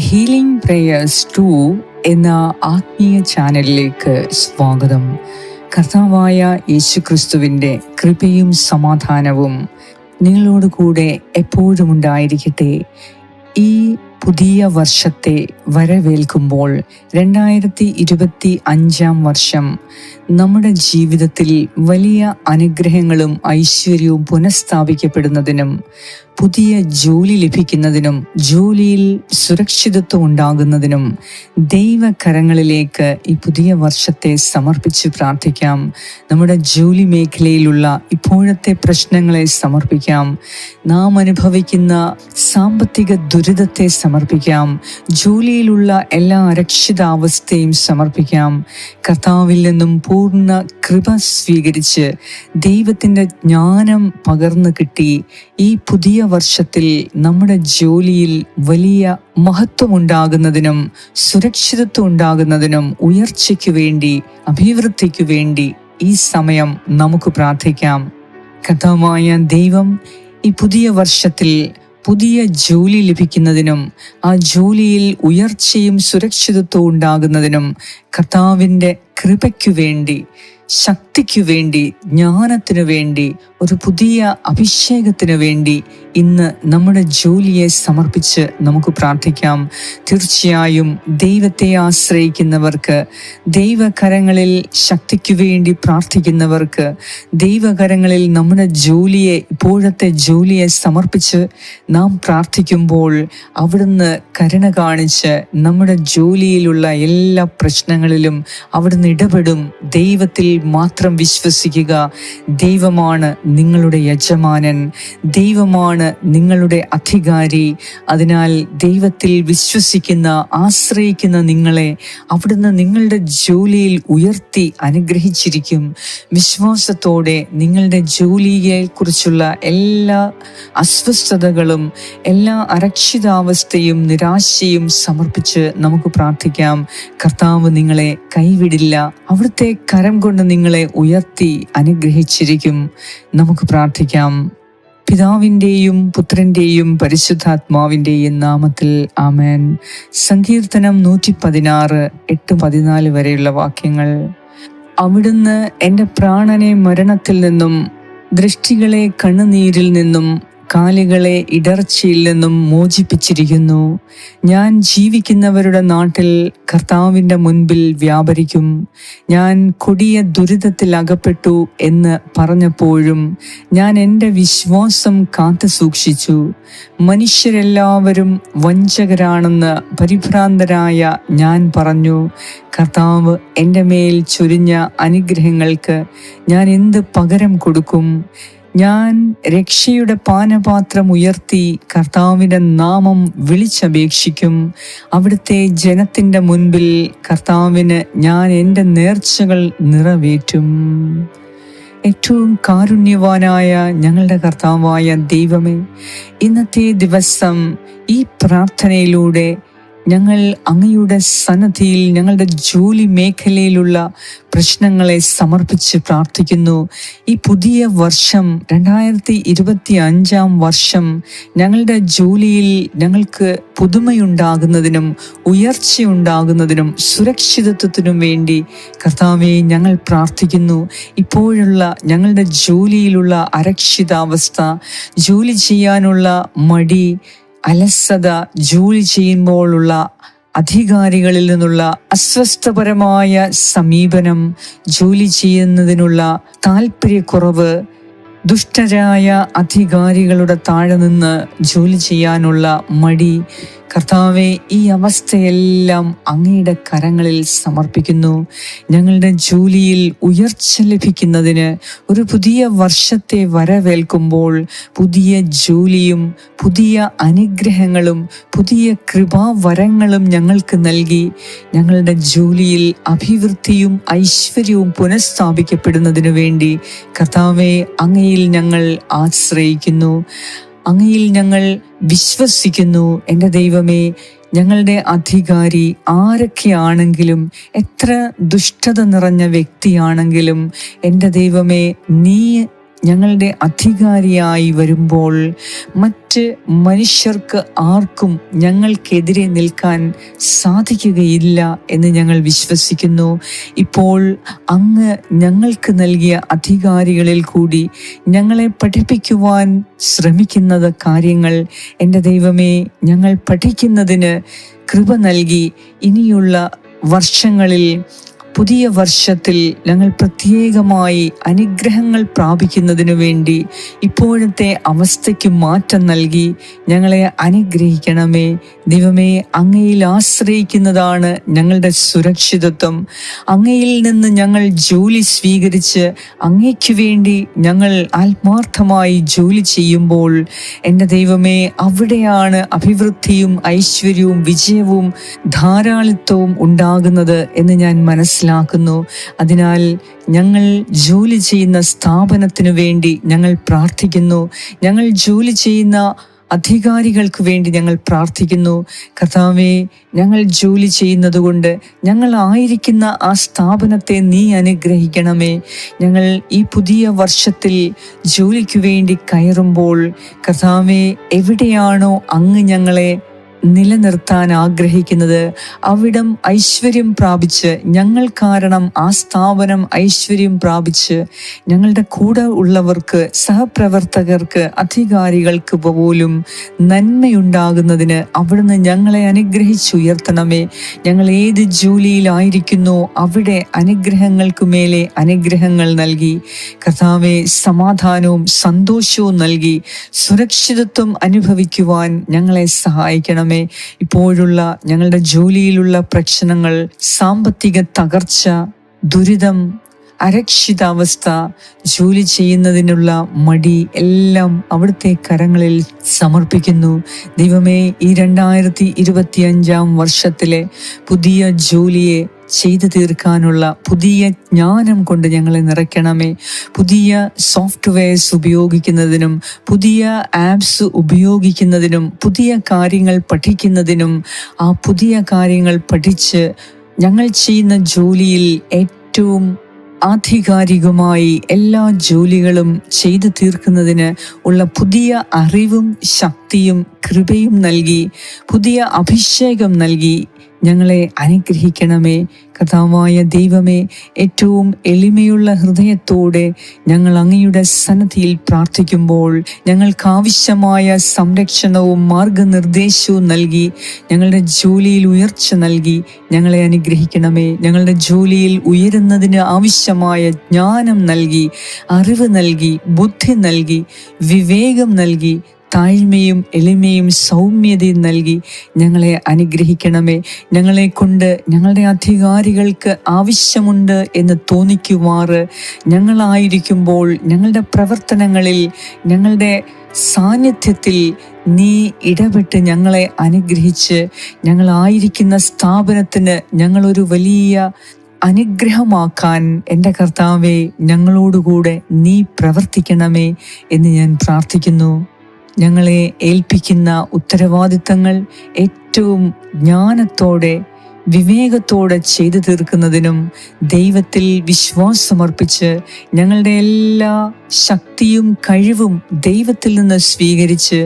Healing prayers to എന്ന ആത്മീയ ചാനലിലേക്ക് സ്വാഗതം. കർത്താവായ യേശുക്രിസ്തുവിന്റെ കൃപയും സമാധാനവും നിങ്ങളോട് കൂടെ എപ്പോഴും ഉണ്ടായിരിക്കട്ടെ. ഈ പുതിയ വർഷത്തെ വരവേൽക്കുമ്പോൾ രണ്ടായിരത്തി ഇരുപത്തി അഞ്ചാം വർഷം നമ്മുടെ ജീവിതത്തിൽ വലിയ അനുഗ്രഹങ്ങളും ഐശ്വര്യവും പുനഃസ്ഥാപിക്കപ്പെടുന്നതിനും പുതിയ ജോലി ലഭിക്കുന്നതിനും ജോലിയിൽ സുരക്ഷിതത്വം ഉണ്ടാകുന്നതിനും ദൈവകരങ്ങളിലേക്ക് ഈ പുതിയ വർഷത്തെ സമർപ്പിച്ച് പ്രാർത്ഥിക്കാം. നമ്മുടെ ജോലി മേഖലയിലുള്ള ഇപ്പോഴത്തെ പ്രശ്നങ്ങളെ സമർപ്പിക്കാം. നാം അനുഭവിക്കുന്ന സാമ്പത്തിക ദുരിതത്തെ സമർപ്പിക്കാം. ജോലിയിലുള്ള എല്ലാ അരക്ഷിതാവസ്ഥയും സമർപ്പിക്കാം. കർത്താവിൽ നിന്നും പൂർണ കൃപ സ്വീകരിച്ച് ദൈവത്തിന്റെ ജ്ഞാനം പകർന്നു കിട്ടി ഈ പുതിയ വർഷത്തിൽ നമ്മുടെ ജോലിയിൽ വലിയ മഹത്വമുണ്ടാകുന്നതിനും സുരക്ഷിതത്വം ഉണ്ടാകുന്നതിനും ഉയർച്ചയ്ക്കു വേണ്ടി അഭിവൃദ്ധിക്കു വേണ്ടി ഈ സമയം നമുക്ക് പ്രാർത്ഥിക്കാം. കഥാമായ ദൈവം ഈ പുതിയ വർഷത്തിൽ പുതിയ ജോലി ലഭിക്കുന്നതിനും ആ ജോലിയിൽ ഉയർച്ചയും സുരക്ഷിതത്വവും ഉണ്ടാകുന്നതിനും കർത്താവിന്റെ കൃപയ്ക്കു വേണ്ടി ശക്തിക്കു വേണ്ടി ജ്ഞാനത്തിനു വേണ്ടി ഒരു പുതിയ അഭിഷേകത്തിനു വേണ്ടി ഇന്ന് നമ്മുടെ ജോലിയെ സമർപ്പിച്ച് നമുക്ക് പ്രാർത്ഥിക്കാം. തീർച്ചയായും ദൈവത്തെ ആശ്രയിക്കുന്നവർക്ക് ദൈവകരങ്ങളിൽ ശക്തിക്കു വേണ്ടി പ്രാർത്ഥിക്കുന്നവർക്ക് ദൈവകരങ്ങളിൽ നമ്മുടെ ജോലിയെ ഇപ്പോഴത്തെ ജോലിയെ സമർപ്പിച്ച് നാം പ്രാർത്ഥിക്കുമ്പോൾ അവിടുന്ന് കരുണ കാണിച്ച് നമ്മുടെ ജോലിയിലുള്ള എല്ലാ പ്രശ്നങ്ങളിലും അവിടുന്ന് ഇടപെടും. ദൈവത്തിൽ മാത്രം വിശ്വസിക്കുക. ദൈവമാണ് നിങ്ങളുടെ യജമാനൻ. ദൈവമാണ് നിങ്ങളുടെ അധികാരി. അതിനാൽ ദൈവത്തിൽ വിശ്വസിക്കുന്ന ആശ്രയിക്കുന്ന നിങ്ങളെ അവിടുന്ന് നിങ്ങളുടെ ജോലിയിൽ ഉയർത്തി അനുഗ്രഹിച്ചിരിക്കും. വിശ്വാസത്തോടെ നിങ്ങളുടെ ജോലിയെ കുറിച്ചുള്ള എല്ലാ അസ്വസ്ഥതകളും എല്ലാ അരക്ഷിതാവസ്ഥയും നിരാശയും സമർപ്പിച്ച് നമുക്ക് പ്രാർത്ഥിക്കാം. കർത്താവ് നിങ്ങളെ കൈവിടില്ല. അവിടുത്തെ കരം കൊണ്ട് നിങ്ങളെ ഉയർത്തി അനുഗ്രഹിച്ചിരിക്കും. നമുക്ക് പ്രാർത്ഥിക്കാം. പിതാവിന്റെയും പുത്രന്റെയും പരിശുദ്ധാത്മാവിന്റെയും നാമത്തിൽ ആമേൻ. സങ്കീർത്തനം നൂറ്റി പതിനാറ് എട്ട് പതിനാല് വരെയുള്ള വാക്യങ്ങൾ. അവിടുന്ന് എന്റെ പ്രാണനെ മരണത്തിൽ നിന്നും ദൃഷ്ടികളെ കണ്ണുനീരിൽ നിന്നും കാലുകളെ ഇടർച്ചയിൽ നിന്നും മോചിപ്പിച്ചിരിക്കുന്നു. ഞാൻ ജീവിക്കുന്നവരുടെ നാട്ടിൽ കർത്താവിന്റെ മുൻപിൽ വ്യാപരിക്കും. ഞാൻ കൊടിയ ദുരിതത്തിൽ അകപ്പെട്ടു എന്ന് പറഞ്ഞപ്പോഴും ഞാൻ എന്റെ വിശ്വാസം കാത്തു സൂക്ഷിച്ചു. മനുഷ്യരെല്ലാവരും വഞ്ചകരാണെന്ന് പരിഭ്രാന്തരായ ഞാൻ പറഞ്ഞു കർത്താവ് എന്റെ മേൽ ചൊരിഞ്ഞ അനുഗ്രഹങ്ങൾക്ക് ഞാൻ എന്ത് പകരം കൊടുക്കും? ഞാൻ രക്ഷയുടെ പാനപാത്രം ഉയർത്തി കർത്താവിന്റെ നാമം വിളിച്ചപേക്ഷിക്കും. അവിടുത്തെ ജനത്തിന്റെ മുൻപിൽ കർത്താവിന് ഞാൻ എന്റെ നേർച്ചകൾ നിറവേറ്റും. ഏറ്റവും കാരുണ്യവാനായ ഞങ്ങളുടെ കർത്താവായ ദൈവമേ ഇന്നത്തെ ദിവസം ഈ പ്രാർത്ഥനയിലൂടെ ഞങ്ങൾ അങ്ങയുടെ സന്നദ്ധിയിൽ ഞങ്ങളുടെ ജോലി മേഖലയിലുള്ള പ്രശ്നങ്ങളെ സമർപ്പിച്ച് പ്രാർത്ഥിക്കുന്നു. ഈ പുതിയ വർഷം രണ്ടായിരത്തി ഇരുപത്തി അഞ്ചാം വർഷം ഞങ്ങളുടെ ജോലിയിൽ ഞങ്ങൾക്ക് പുതുമയുണ്ടാകുന്നതിനും ഉയർച്ചയുണ്ടാകുന്നതിനും സുരക്ഷിതത്വത്തിനും വേണ്ടി കർത്താവെ ഞങ്ങൾ പ്രാർത്ഥിക്കുന്നു. ഇപ്പോഴുള്ള ഞങ്ങളുടെ ജോലിയിലുള്ള അരക്ഷിതാവസ്ഥ ജോലി ചെയ്യാനുള്ള മടി അലസത ജോലി ചെയ്യുമ്പോഴുള്ള അധികാരികളിൽ നിന്നുള്ള അസ്വസ്ഥപരമായ സമീപനം ജോലി ചെയ്യുന്നതിനുള്ള താല്പര്യക്കുറവ് ദുഷ്ടരായ അധികാരികളുടെ താഴെ നിന്ന് ജോലി ചെയ്യാനുള്ള മടി കർത്താവെ ഈ അവസ്ഥയെല്ലാം അങ്ങയുടെ കരങ്ങളിൽ സമർപ്പിക്കുന്നു. ഞങ്ങളുടെ ജോലിയിൽ ഉയർച്ച ലഭിക്കുന്നതിന് ഒരു പുതിയ വർഷത്തെ വരവേൽക്കുമ്പോൾ പുതിയ ജോലിയും പുതിയ അനുഗ്രഹങ്ങളും പുതിയ കൃപാവരങ്ങളും ഞങ്ങൾക്ക് നൽകി ഞങ്ങളുടെ ജോലിയിൽ അഭിവൃദ്ധിയും ഐശ്വര്യവും പുനഃസ്ഥാപിക്കപ്പെടുന്നതിനു വേണ്ടി കർത്താവെ അങ്ങയിൽ ഞങ്ങൾ ആശ്രയിക്കുന്നു. അങ്ങയിൽ ഞങ്ങൾ വിശ്വസിക്കുന്നു എന്റെ ദൈവമേ ഞങ്ങളുടെ അധികാരി ആരൊക്കെയാണെങ്കിലും എത്ര ദുഷ്ടത നിറഞ്ഞ വ്യക്തിയാണെങ്കിലും എന്റെ ദൈവമേ നീ ഞങ്ങളുടെ അധികാരിയായി വരുമ്പോൾ മറ്റ് മനുഷ്യർക്ക് ആർക്കും ഞങ്ങൾക്കെതിരെ നിൽക്കാൻ സാധിക്കുകയില്ല എന്ന് ഞങ്ങൾ വിശ്വസിക്കുന്നു. ഇപ്പോൾ അങ്ങ് ഞങ്ങൾക്ക് നൽകിയ അധികാരികളിൽ കൂടി ഞങ്ങളെ പഠിപ്പിക്കുവാൻ ശ്രമിക്കുന്നത് കാര്യങ്ങൾ എന്റെ ദൈവമേ ഞങ്ങൾ പഠിക്കുന്നതിന് കൃപ നൽകി ഇനിയുള്ള വർഷങ്ങളിൽ പുതിയ വർഷത്തിൽ ഞങ്ങൾ പ്രത്യേകമായി അനുഗ്രഹങ്ങൾ പ്രാപിക്കുന്നതിനു വേണ്ടി ഇപ്പോഴത്തെ അവസ്ഥയ്ക്ക് മാറ്റം നൽകി ഞങ്ങളെ അനുഗ്രഹിക്കണമേ. ദൈവമേ അങ്ങയിൽ ആശ്രയിക്കുന്നതാണ് ഞങ്ങളുടെ സുരക്ഷിതത്വം. അങ്ങയിൽ നിന്ന് ഞങ്ങൾ ജോലി സ്വീകരിച്ച് അങ്ങയ്ക്ക് വേണ്ടി ഞങ്ങൾ ആത്മാർത്ഥമായി ജോലി ചെയ്യുമ്പോൾ എന്റെ ദൈവമേ അവിടെയാണ് അഭിവൃദ്ധിയും ഐശ്വര്യവും വിജയവും ധാരാളിത്വവും ഉണ്ടാകുന്നത് എന്ന് ഞാൻ മനസ്സിലാക്കുന്നു. അതിനാൽ ഞങ്ങൾ ജോലി ചെയ്യുന്ന സ്ഥാപനത്തിനു വേണ്ടി ഞങ്ങൾ പ്രാർത്ഥിക്കുന്നു. ഞങ്ങൾ ജോലി ചെയ്യുന്ന അധികാരികൾക്ക് വേണ്ടി ഞങ്ങൾ പ്രാർത്ഥിക്കുന്നു. കർത്താവെ ഞങ്ങൾ ജോലി ചെയ്യുന്നത് കൊണ്ട് ഞങ്ങൾ ആയിരിക്കുന്ന ആ സ്ഥാപനത്തെ നീ അനുഗ്രഹിക്കണമേ. ഞങ്ങൾ ഈ പുതിയ വർഷത്തിൽ ജോലിക്ക് വേണ്ടി കയറുമ്പോൾ കർത്താവെ എവിടെയാണോ അങ്ങ് ഞങ്ങളെ നിലനിർത്താൻ ആഗ്രഹിക്കുന്നത് അവിടം ഐശ്വര്യം പ്രാപിച്ച് ഞങ്ങൾ കാരണം ആ സ്ഥാപനം ഐശ്വര്യം പ്രാപിച്ച് ഞങ്ങളുടെ കൂടെ ഉള്ളവർക്ക് സഹപ്രവർത്തകർക്ക് അധികാരികൾക്ക് പോലും നന്മയുണ്ടാകുന്നതിന് അവിടുന്ന് ഞങ്ങളെ അനുഗ്രഹിച്ചുയർത്തണമേ. ഞങ്ങൾ ഏത് ജോലിയിലായിരിക്കുന്നോ അവിടെ അനുഗ്രഹങ്ങൾക്ക് മേലെ അനുഗ്രഹങ്ങൾ നൽകി. കർത്താവെ സമാധാനവും സന്തോഷവും നൽകി. സുരക്ഷിതത്വം അനുഭവിക്കുവാൻ ഞങ്ങളെ സഹായിക്കണമേ. ഇപ്പോഴുള്ള ഞങ്ങളുടെ ജോലിയിലുള്ള പ്രശ്നങ്ങൾ സാമ്പത്തിക തകർച്ച ദുരിതം അരക്ഷിതാവസ്ഥ ജോലി ചെയ്യുന്നതിനുള്ള മടി എല്ലാം അവിടുത്തെ കരങ്ങളിൽ സമർപ്പിക്കുന്നു. ദൈവമേ ഈ രണ്ടായിരത്തി ഇരുപത്തിയഞ്ചാം വർഷത്തിലെ പുതിയ ജോലിയെ ചെയ്തു തീർക്കാനുള്ള പുതിയ ജ്ഞാനം കൊണ്ട് ഞങ്ങളെ നിറയ്ക്കണമേ. പുതിയ സോഫ്റ്റ്വെയർസ് ഉപയോഗിക്കുന്നതിനും പുതിയ ആപ്സ് ഉപയോഗിക്കുന്നതിനും പുതിയ കാര്യങ്ങൾ പഠിക്കുന്നതിനും ആ പുതിയ കാര്യങ്ങൾ പഠിച്ച് ഞങ്ങൾ ചെയ്യുന്ന ജോലിയിൽ ഏറ്റവും ആധികാരികമായി എല്ലാ ജോലികളും ചെയ്തു തീർക്കുന്നതിന് ഉള്ള പുതിയ അറിവും ശക്തിയും കൃപയും നൽകി പുതിയ അഭിഷേകം നൽകി ഞങ്ങളെ അനുഗ്രഹിക്കണമേ. കഥാവായ ദൈവമേ ഏറ്റവും എളിമയുള്ള ഹൃദയത്തോടെ ഞങ്ങൾ അങ്ങയുടെ സന്നദ്ധിയിൽ പ്രാർത്ഥിക്കുമ്പോൾ ഞങ്ങൾക്ക് ആവശ്യമായ സംരക്ഷണവും മാർഗനിർദ്ദേശവും നൽകി ഞങ്ങളുടെ ജോലിയിൽ ഉയർച്ച നൽകി ഞങ്ങളെ അനുഗ്രഹിക്കണമേ. ഞങ്ങളുടെ ജോലിയിൽ ഉയരുന്നതിന് ആവശ്യമായ ജ്ഞാനം നൽകി അറിവ് നൽകി ബുദ്ധി നൽകി വിവേകം നൽകി താഴ്മയും എളിമയും സൗമ്യതയും നൽകി ഞങ്ങളെ അനുഗ്രഹിക്കണമേ. ഞങ്ങളെ കൊണ്ട് ഞങ്ങളുടെ അധികാരികൾക്ക് ആവശ്യമുണ്ട് എന്ന് തോന്നിക്കുമാറ്. ഞങ്ങളായിരിക്കുമ്പോൾ ഞങ്ങളുടെ പ്രവർത്തനങ്ങളിൽ ഞങ്ങളുടെ സാന്നിധ്യത്തിൽ നീ ഇടപെട്ട് ഞങ്ങളെ അനുഗ്രഹിച്ച് ഞങ്ങളായിരിക്കുന്ന സ്ഥാപനത്തിന് ഞങ്ങളൊരു വലിയ അനുഗ്രഹമാക്കാൻ എന്റെ കർത്താവെ ഞങ്ങളോടുകൂടെ നീ പ്രവർത്തിക്കണമേ എന്ന് ഞാൻ പ്രാർത്ഥിക്കുന്നു. ഞങ്ങളെ ഏൽപ്പിക്കുന്ന ഉത്തരവാദിത്തങ്ങൾ ഏറ്റവും ജ്ഞാനത്തോടെ വിവേകത്തോടെ ചെയ്തു തീർക്കുന്നതിനും ദൈവത്തിൽ വിശ്വാസമർപ്പിച്ച് ഞങ്ങളുടെ എല്ലാ ശക്തിയും കഴിവും ദൈവത്തിൽ നിന്ന് സ്വീകരിച്ച്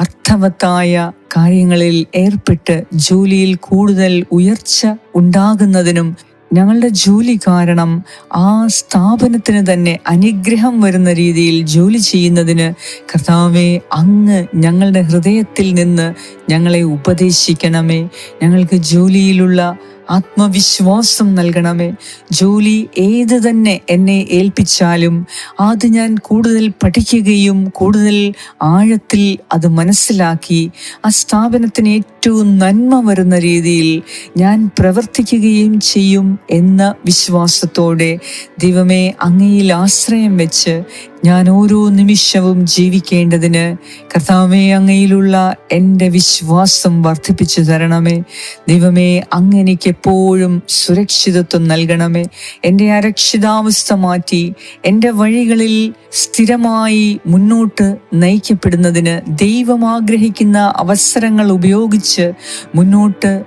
അർത്ഥവത്തായ കാര്യങ്ങളിൽ ഏർപ്പെട്ട് ജോലിയിൽ കൂടുതൽ ഉയർച്ച ഉണ്ടാകുന്നതിനും ഞങ്ങളുടെ ജോലി കാരണം ആ സ്ഥാപനത്തിന് തന്നെ അനുഗ്രഹം വരുന്ന രീതിയിൽ ജോലി ചെയ്യുന്നതിന് കർത്താവെ അങ്ങ് ഞങ്ങളുടെ ഹൃദയത്തിൽ നിന്ന് ഞങ്ങളെ ഉപദേശിക്കണമേ. ഞങ്ങൾക്ക് ജോലിയിലുള്ള ആത്മവിശ്വാസം നൽകണമേ. ജോലി ഏത് തന്നെ എന്നെ ഏൽപ്പിച്ചാലും അത് ഞാൻ കൂടുതൽ പഠിക്കുകയും കൂടുതൽ ആഴത്തിൽ അത് മനസ്സിലാക്കി ആ സ്ഥാപനത്തിന് ഏറ്റവും നന്മ വരുന്ന രീതിയിൽ ഞാൻ പ്രവർത്തിക്കുകയും ചെയ്യും എന്ന വിശ്വാസത്തോടെ ദൈവമേ അങ്ങയിൽ ആശ്രയം വെച്ച് ഞാൻ ഓരോ നിമിഷവും ജീവിക്കേണ്ടതിന് കർത്താവെ അങ്ങയിലുള്ള എന്റെ വിശ്വാസം വർദ്ധിപ്പിച്ചു തരണമേ. ദൈവമേ അങ്ങനെക്ക് എപ്പോഴും സുരക്ഷിതത്വം നൽകണമേ. എന്റെ അരക്ഷിതാവസ്ഥ മാറ്റി എന്റെ വഴികളിൽ സ്ഥിരമായി മുന്നോട്ട് നയിക്കപ്പെടുന്നതിന് ദൈവം ആഗ്രഹിക്കുന്ന അവസരങ്ങൾ ഉപയോഗിച്ച് മുന്നോട്ട്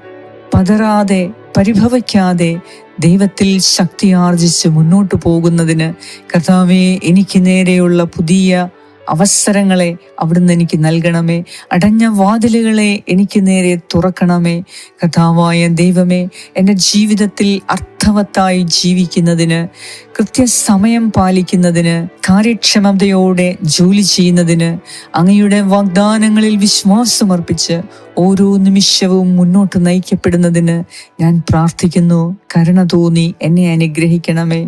പതറാതെ പരിഭവിക്കാതെ ദൈവത്തിൽ ശക്തി ആർജിച്ച് മുന്നോട്ട് പോകുന്നതിന് കർത്താവെ എനിക്ക് നേരെയുള്ള പുതിയ അവസരങ്ങളെ അവിടുന്ന് എനിക്ക് നൽകണമേ. അടഞ്ഞ വാതിലുകളെ എനിക്ക് നേരെ തുറക്കണമേ. കഥാവായ ദൈവമേ എന്റെ ജീവിതത്തിൽ അർത്ഥവത്തായി ജീവിക്കുന്നതിന് കൃത്യസമയം പാലിക്കുന്നതിന് കാര്യക്ഷമതയോടെ ജോലി ചെയ്യുന്നതിന് അങ്ങയുടെ വാഗ്ദാനങ്ങളിൽ വിശ്വാസമർപ്പിച്ച് ഓരോ നിമിഷവും മുന്നോട്ട് നയിക്കപ്പെടുന്നതിന് ഞാൻ പ്രാർത്ഥിക്കുന്നു. കരുണ തോന്നി എന്നെ അനുഗ്രഹിക്കണമേ.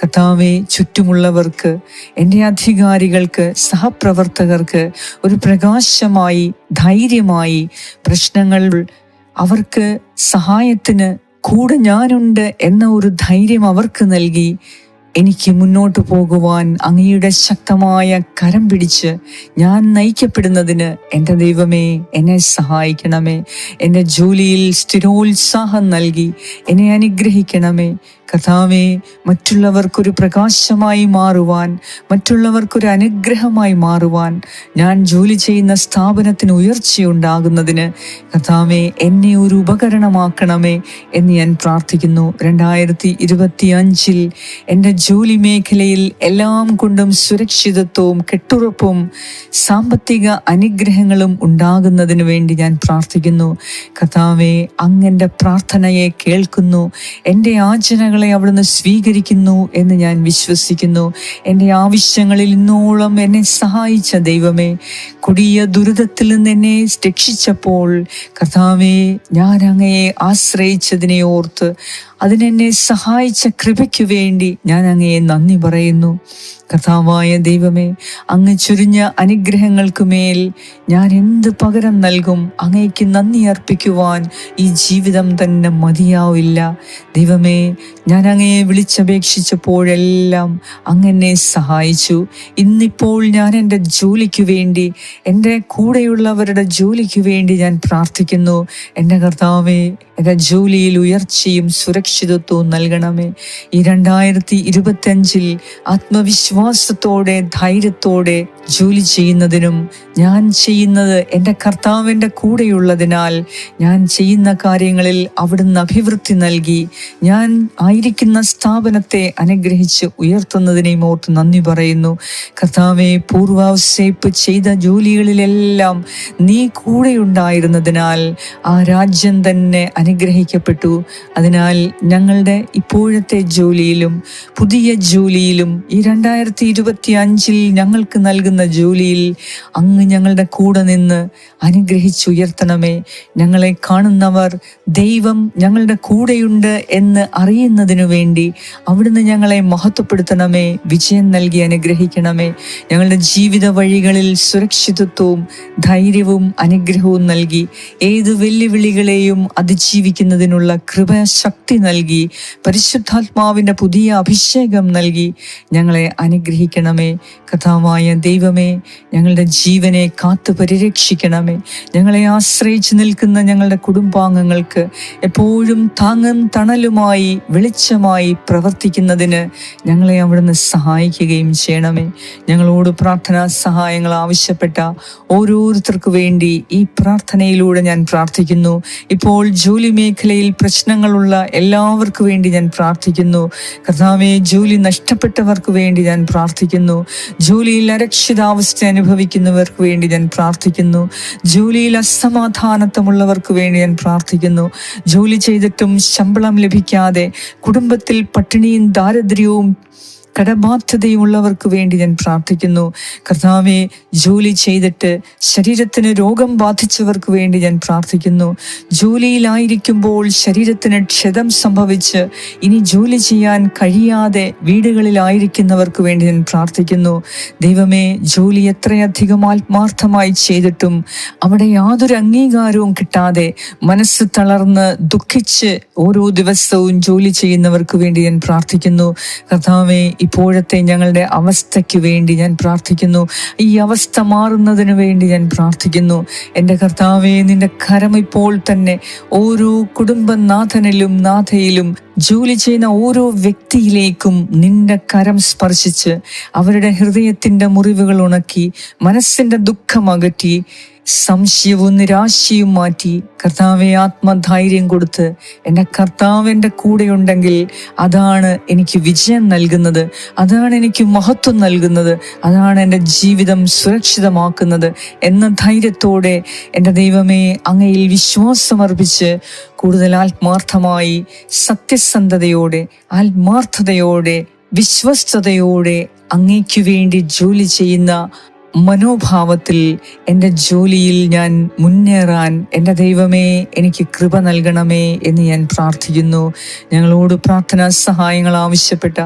കഥാവെ ചുറ്റുമുള്ളവർക്ക് എന്റെ അധികാരികൾക്ക് സഹപ്രവർത്തകർക്ക് ഒരു പ്രകാശമായി ധൈര്യമായി പ്രശ്നങ്ങൾ അവർക്ക് സഹായത്തിന് കൂടെ ഞാനുണ്ട് എന്ന ഒരു ധൈര്യം അവർക്ക് നൽകി. എനിക്ക് മുന്നോട്ടു പോകുവാൻ അങ്ങയുടെ ശക്തമായ കരം പിടിച്ച് ഞാൻ നയിക്കപ്പെടുന്നതിന് എന്റെ ദൈവമേ എന്നെ സഹായിക്കണമേ. എന്റെ ജോലിയിൽ സ്ഥിരോത്സാഹം നൽകി എന്നെ അനുഗ്രഹിക്കണമേ. കഥാവെ മറ്റുള്ളവർക്കൊരു പ്രകാശമായി മാറുവാൻ മറ്റുള്ളവർക്കൊരു അനുഗ്രഹമായി മാറുവാൻ ഞാൻ ജോലി ചെയ്യുന്ന സ്ഥാപനത്തിന് ഉയർച്ചയുണ്ടാകുന്നതിന് കഥാവെ എന്നെ ഒരു ഉപകരണമാക്കണമേ എന്ന് ഞാൻ പ്രാർത്ഥിക്കുന്നു. രണ്ടായിരത്തി ഇരുപത്തി അഞ്ചിൽ എന്റെ ജോലി മേഖലയിൽ എല്ലാം കൊണ്ടും സുരക്ഷിതത്വവും കെട്ടുറപ്പും സാമ്പത്തിക അനുഗ്രഹങ്ങളും ഉണ്ടാകുന്നതിന് വേണ്ടി ഞാൻ പ്രാർത്ഥിക്കുന്നു. കഥാവെ അങ്ങന്റെ പ്രാർത്ഥനയെ കേൾക്കുന്നു. എന്റെ ആചരണകളെ അവിടുന്ന് സ്വീകരിക്കുന്നു എന്ന് ഞാൻ വിശ്വസിക്കുന്നു. എന്റെ ആവശ്യങ്ങളിൽ ഇന്നോളം എന്നെ സഹായിച്ച ദൈവമേ കൊടിയ ദുരിതത്തിൽ നിന്ന് എന്നെ രക്ഷിച്ചപ്പോൾ കർത്താവെ ഞാൻ അങ്ങയെ ആശ്രയിച്ചതിനെ ഓർത്ത് അതിനെന്നെ സഹായിച്ച കൃപയ്ക്കു വേണ്ടി ഞാൻ അങ്ങയെ നന്ദി പറയുന്നു. കർത്താവായ ദൈവമേ അങ്ങ് ചുരിഞ്ഞ അനുഗ്രഹങ്ങൾക്ക് മേൽ ഞാൻ എന്ത് പകരം നൽകും? അങ്ങയ്ക്ക് നന്ദി അർപ്പിക്കുവാൻ ഈ ജീവിതം തന്നെ മതിയാവില്ല. ദൈവമേ ഞാൻ അങ്ങയെ വിളിച്ചപേക്ഷിച്ചപ്പോഴെല്ലാം അങ്ങനെ സഹായിച്ചു. ഇന്നിപ്പോൾ ഞാൻ എന്റെ ജോലിക്ക് വേണ്ടി എന്റെ കൂടെയുള്ളവരുടെ ജോലിക്ക് വേണ്ടി ഞാൻ പ്രാർത്ഥിക്കുന്നു. എന്റെ കർത്താവേ ജോലിയിൽ ഉയർച്ചയും സുരക്ഷിതത്വവും നൽകണമേ. ഈ രണ്ടായിരത്തി ഇരുപത്തി അഞ്ചിൽ ആത്മവിശ്വാസത്തോടെ ധൈര്യത്തോടെ ജോലി ചെയ്യുന്നതിനും ഞാൻ ചെയ്യുന്നത് എന്റെ കർത്താവിന്റെ കൂടെയുള്ളതിനാൽ ഞാൻ ചെയ്യുന്ന കാര്യങ്ങളിൽ അവിടുന്ന് അഭിവൃദ്ധി നൽകി. ഞാൻ ആയിരിക്കുന്ന സ്ഥാപനത്തെ അനുഗ്രഹിച്ച് ഉയർത്തുന്നതിനെയും ഓർത്ത് നന്ദി പറയുന്നു. കർത്താവെ പൂർവാവസേപ്പ് ചെയ്ത ജോലികളിലെല്ലാം നീ കൂടെയുണ്ടായിരുന്നതിനാൽ ആ രാജ്യം തന്നെ അനുഗ്രഹിക്കപ്പെട്ടു. അതിനാൽ ഞങ്ങളുടെ ഇപ്പോഴത്തെ ജോലിയിലും പുതിയ ജോലിയിലും ഈ രണ്ടായിരത്തി ഇരുപത്തി അഞ്ചിൽ ഞങ്ങൾക്ക് നൽകുന്ന ജോലിയിൽ അങ്ങ് ഞങ്ങളുടെ കൂടെ നിന്ന് അനുഗ്രഹിച്ചുയർത്തണമേ. ഞങ്ങളെ കാണുന്നവർ ദൈവം ഞങ്ങളുടെ കൂടെയുണ്ട് എന്ന് അറിയുന്നതിനു വേണ്ടി അവിടുന്ന് ഞങ്ങളെ മഹത്വപ്പെടുത്തണമേ. വിജയം നൽകി അനുഗ്രഹിക്കണമേ. ഞങ്ങളുടെ ജീവിത വഴികളിൽ സുരക്ഷിതത്വവും ധൈര്യവും അനുഗ്രഹവും നൽകി ഏത് വെല്ലുവിളികളെയും അതിജീവിക്കുന്നതിനുള്ള കൃപശക്തി നൽകി പരിശുദ്ധാത്മാവിന്റെ പുതിയ അഭിഷേകം നൽകി. ഞങ്ങളെ അനുഗ്രഹിക്കണമേ. കഥാവായ ദൈവമേ ഞങ്ങളുടെ ജീവനെ കാത്തു പരിരക്ഷിക്കണമേ. ഞങ്ങളെ ആശ്രയിച്ച് നിൽക്കുന്ന ഞങ്ങളുടെ കുടുംബാംഗങ്ങൾക്ക് എപ്പോഴും താങ്ങും തണലുമായി വെളിച്ചമായി പ്രവർത്തിക്കുന്നതിന് ഞങ്ങളെ അവിടുന്ന് സഹായിക്കുകയും ചെയ്യണമേ. ഞങ്ങളോട് പ്രാർത്ഥനാ സഹായങ്ങൾ ആവശ്യപ്പെട്ട ഓരോരുത്തർക്കു വേണ്ടി ഈ പ്രാർത്ഥനയിലൂടെ ഞാൻ പ്രാർത്ഥിക്കുന്നു. ഇപ്പോൾ ജോലി മേഖലയിൽ പ്രശ്നങ്ങളുള്ള എല്ലാവർക്കു വേണ്ടി ഞാൻ പ്രാർത്ഥിക്കുന്നു. കർത്താവെ ജോലി നഷ്ടപ്പെട്ടവർക്ക് വേണ്ടി ഞാൻ പ്രാർത്ഥിക്കുന്നു. ജോലിയിൽ അരക്ഷിതാവസ്ഥ അനുഭവിക്കുന്നവർക്ക് വേണ്ടി ഞാൻ പ്രാർത്ഥിക്കുന്നു. ജോലിയിൽ അസമാധാനത്വമുള്ളവർക്ക് വേണ്ടി ഞാൻ പ്രാർത്ഥിക്കുന്നു. ജോലി ചെയ്തിട്ടും ശമ്പളം ലഭിക്കാതെ കുടുംബത്തിൽ പട്ടിണിയും ദാരിദ്ര്യവും കടബാധ്യതയുമുള്ളവർക്ക് വേണ്ടി ഞാൻ പ്രാർത്ഥിക്കുന്നു. കർത്താവെ ജോലി ചെയ്തിട്ട് ശരീരത്തിന് രോഗം ബാധിച്ചവർക്ക് വേണ്ടി ഞാൻ പ്രാർത്ഥിക്കുന്നു. ജോലിയിലായിരിക്കുമ്പോൾ ശരീരത്തിന് ക്ഷതം സംഭവിച്ച് ഇനി ജോലി ചെയ്യാൻ കഴിയാതെ വീടുകളിലായിരിക്കുന്നവർക്ക് വേണ്ടി ഞാൻ പ്രാർത്ഥിക്കുന്നു. ദൈവമേ ജോലി എത്രയധികം ആത്മാർത്ഥമായി ചെയ്തിട്ടും അവിടെ യാതൊരു അംഗീകാരവും കിട്ടാതെ മനസ്സ് തളർന്ന് ദുഃഖിച്ച് ഓരോ ദിവസവും ജോലി ചെയ്യുന്നവർക്ക് വേണ്ടി ഞാൻ പ്രാർത്ഥിക്കുന്നു. കർത്താവെ ഇപ്പോഴത്തെ ഞങ്ങളുടെ അവസ്ഥയ്ക്ക് വേണ്ടി ഞാൻ പ്രാർത്ഥിക്കുന്നു. ഈ അവസ്ഥ മാറുന്നതിന് വേണ്ടി ഞാൻ പ്രാർത്ഥിക്കുന്നു. എന്റെ കർത്താവെ നിന്റെ കരം ഇപ്പോൾ തന്നെ ഓരോ കുടുംബനാഥനിലും നാഥയിലും ജോലി ചെയ്യുന്ന ഓരോ വ്യക്തിയിലേക്കും നിന്റെ കരം സ്പർശിച്ച് അവരുടെ ഹൃദയത്തിന്റെ മുറിവുകൾ ഉണക്കി മനസ്സിന്റെ ദുഃഖം അകറ്റി സംശയവും നിരാശയും മാറ്റി കർത്താവെ ആത്മധൈര്യം കൊടുത്ത് എന്റെ കർത്താവിന്റെ കൂടെ കൂടെയുണ്ടെങ്കിൽ അതാണ് എനിക്ക് വിജയം നൽകുന്നത് അതാണ് എനിക്ക് മഹത്വം നൽകുന്നത് അതാണ് എന്റെ ജീവിതം സുരക്ഷിതമാക്കുന്നത് എന്ന ധൈര്യത്തോടെ എന്റെ ദൈവമേ അങ്ങയിൽ വിശ്വാസമർപ്പിച്ച് കൂടുതൽ ആത്മാർത്ഥമായി സത്യസന്ധതയോടെ ആത്മാർത്ഥതയോടെ വിശ്വസ്തയോടെ അങ്ങേക്കു വേണ്ടി ജോലി ചെയ്യുന്ന മനോഭാവത്തിൽ എന്റെ ജോലിയിൽ ഞാൻ മുന്നേറാൻ എന്റെ ദൈവമേ എനിക്ക് കൃപ നൽകണമേ എന്ന് ഞാൻ പ്രാർത്ഥിക്കുന്നു. ഞങ്ങളോട് പ്രാർത്ഥനാ സഹായങ്ങൾ ആവശ്യപ്പെട്ട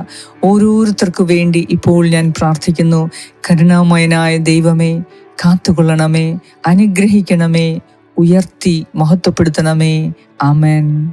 ഓരോരുത്തർക്കു വേണ്ടി ഇപ്പോൾ ഞാൻ പ്രാർത്ഥിക്കുന്നു. കരുണാമയനായ ദൈവമേ കാത്തുകൊള്ളണമേ അനുഗ്രഹിക്കണമേ. ഉയർത്തി മഹത്വപ്പെടുത്തണമേ. ആമേൻ.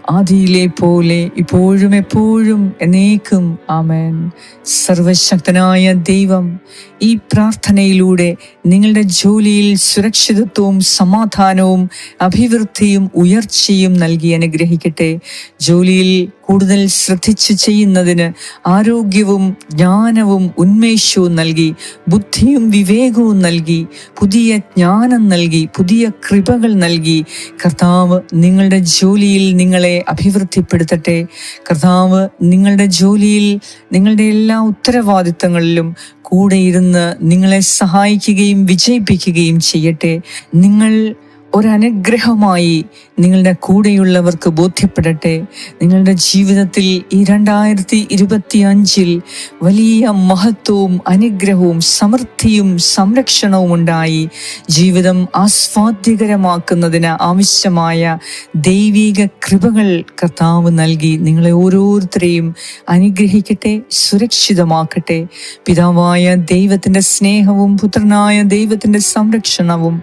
ആദിയിലെ പോലെ ഇപ്പോഴും എപ്പോഴും എന്നേക്കും ആമേൻ. സർവശക്തനായ ദൈവം ഈ പ്രാർത്ഥനയിലൂടെ നിങ്ങളുടെ ജോലിയിൽ സുരക്ഷിതത്വവും സമാധാനവും അഭിവൃദ്ധിയും ഉയർച്ചയും നൽകി അനുഗ്രഹിക്കട്ടെ. ജോലിയിൽ കൂടുതൽ ശ്രദ്ധിച്ച് ചെയ്യുന്നതിന് ആരോഗ്യവും ജ്ഞാനവും ഉന്മേഷവും നൽകി ബുദ്ധിയും വിവേകവും നൽകി പുതിയ ജ്ഞാനം നൽകി പുതിയ കൃപകൾ നൽകി കർത്താവ് നിങ്ങളുടെ ജോലിയിൽ നിങ്ങളെ അഭിവൃദ്ധിപ്പെടുത്തട്ടെ. കർത്താവ് നിങ്ങളുടെ ജോലിയിൽ നിങ്ങളുടെ എല്ലാ ഉത്തരവാദിത്തങ്ങളിലും കൂടെ ഇരുന്ന് നിങ്ങളെ സഹായിക്കുകയും വിജയിപ്പിക്കുകയും ചെയ്യട്ടെ. നിങ്ങൾ ഒരനുഗ്രഹമായി നിങ്ങളുടെ കൂടെയുള്ളവർക്ക് ബോധ്യപ്പെടട്ടെ. നിങ്ങളുടെ ജീവിതത്തിൽ ഈ രണ്ടായിരത്തി ഇരുപത്തി അഞ്ചിൽ വലിയ മഹത്വവും അനുഗ്രഹവും സമൃദ്ധിയും സംരക്ഷണവും ഉണ്ടായി. ജീവിതം ആസ്വാദ്യകരമാക്കുന്നതിന് ആവശ്യമായ ദൈവിക കൃപകൾ കർത്താവ് നൽകി നിങ്ങളെ ഓരോരുത്തരെയും അനുഗ്രഹിക്കട്ടെ സുരക്ഷിതമാക്കട്ടെ. പിതാവായ ദൈവത്തിന്റെ സ്നേഹവും പുത്രനായ ദൈവത്തിന്റെ സംരക്ഷണവും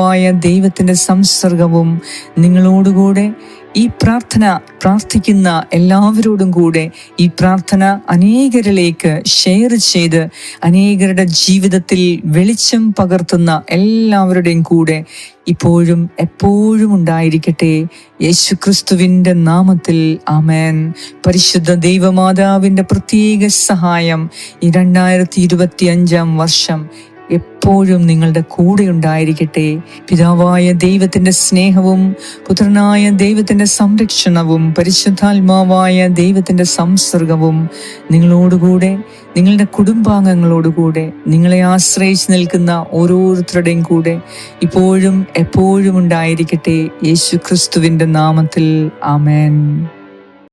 പരിശുദ്ധാത്മാവായ ദൈവത്തിന്റെ സംസർഗവും നിങ്ങളോടുകൂടെ ഈ പ്രാർത്ഥന പ്രാർത്ഥിക്കുന്ന എല്ലാവരോടും കൂടെ ഈ പ്രാർത്ഥന അനേകരിലേക്ക് ഷെയർ ചെയ്ത് അനേകരുടെ ജീവിതത്തിൽ വെളിച്ചം പകർത്തുന്ന എല്ലാവരുടെയും കൂടെ ഇപ്പോഴും എപ്പോഴും ഉണ്ടായിരിക്കട്ടെ. യേശു ക്രിസ്തുവിന്റെ നാമത്തിൽ ആമേൻ. പരിശുദ്ധ ദൈവമാതാവിന്റെ പ്രത്യേക സഹായം ഈ രണ്ടായിരത്തി ഇരുപത്തി അഞ്ചാം വർഷം എപ്പോഴും നിങ്ങളുടെ കൂടെ ഉണ്ടായിരിക്കട്ടെ. പിതാവായ ദൈവത്തിന്റെ സ്നേഹവും പുത്രനായ ദൈവത്തിന്റെ സംരക്ഷണവും പരിശുദ്ധാത്മാവായ ദൈവത്തിന്റെ സംസർഗവും നിങ്ങളോടുകൂടെ നിങ്ങളുടെ കുടുംബാംഗങ്ങളോടുകൂടെ നിങ്ങളെ ആശ്രയിച്ച് നിൽക്കുന്ന ഓരോരുത്തരുടെയും കൂടെ ഇപ്പോഴും എപ്പോഴും ഉണ്ടായിരിക്കട്ടെ. യേശു നാമത്തിൽ. ആമേൻ.